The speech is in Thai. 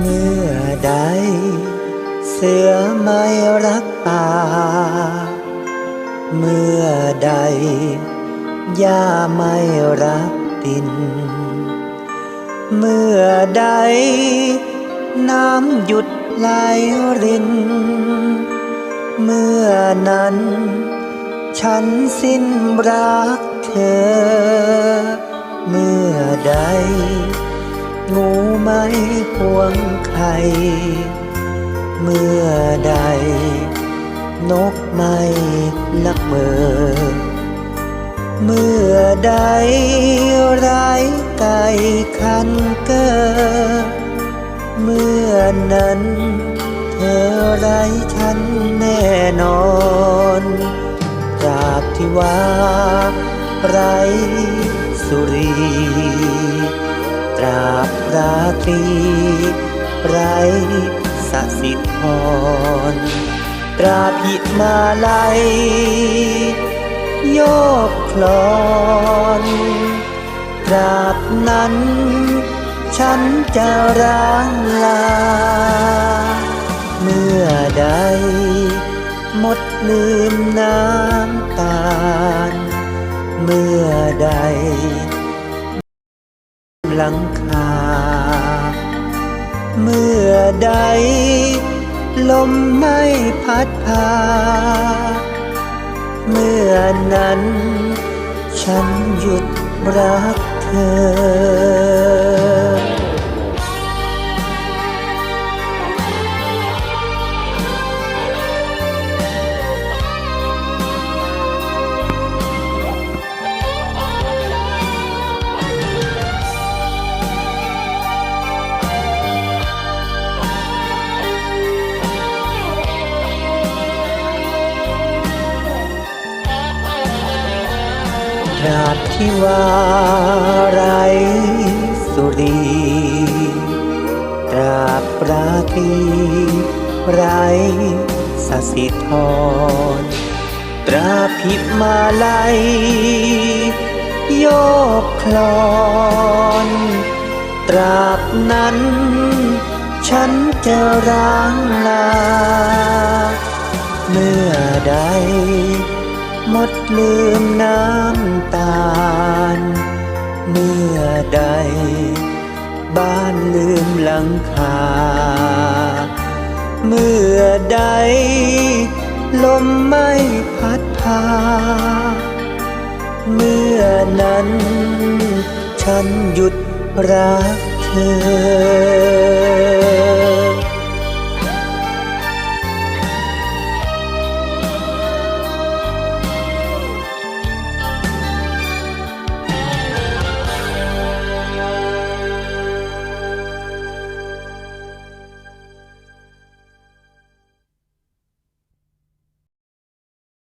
เมื่อใด เสือไม่รักป่า เมื่อใดหญ้าไม่รักดิน เมื่อใด น้ำหยุดไหลริน เมื่อนั้น ฉันสิ้นรักเธอ เมื่อใด ไม่ห่วงใคร เมื่อใด นกไม่ลักเมอ เมื่อใดร้ายไก่คันเกอเมื่อนั้น เธอไร้ฉันแน่นอนตราบที่ว่าไร้สุรี ตราบราตรี ไร้สสิทธรตราบหิมาลัยโยกคลอนตราบนั้น ฉันจะร้างลา เมื่อใด หมดลืมน้ำตาล เมื่อใด หลังคา เมื่อใด ลมไม่พัดพา เมื่อนั้น ฉันหยุดรักเธอ ราบที่วาไรสุรี ตราบราตรีไรสสิธรตราบพิมาลัยโยกคลอน ตราบนั้น ฉันจะร้างลา เมื่อใด หมดลืมน้ำตาล เมื่อใด บ้านลืมหลังคา เมื่อใด ลมไม่พัดพา เมื่อนั้น ฉันหยุดรักเธอ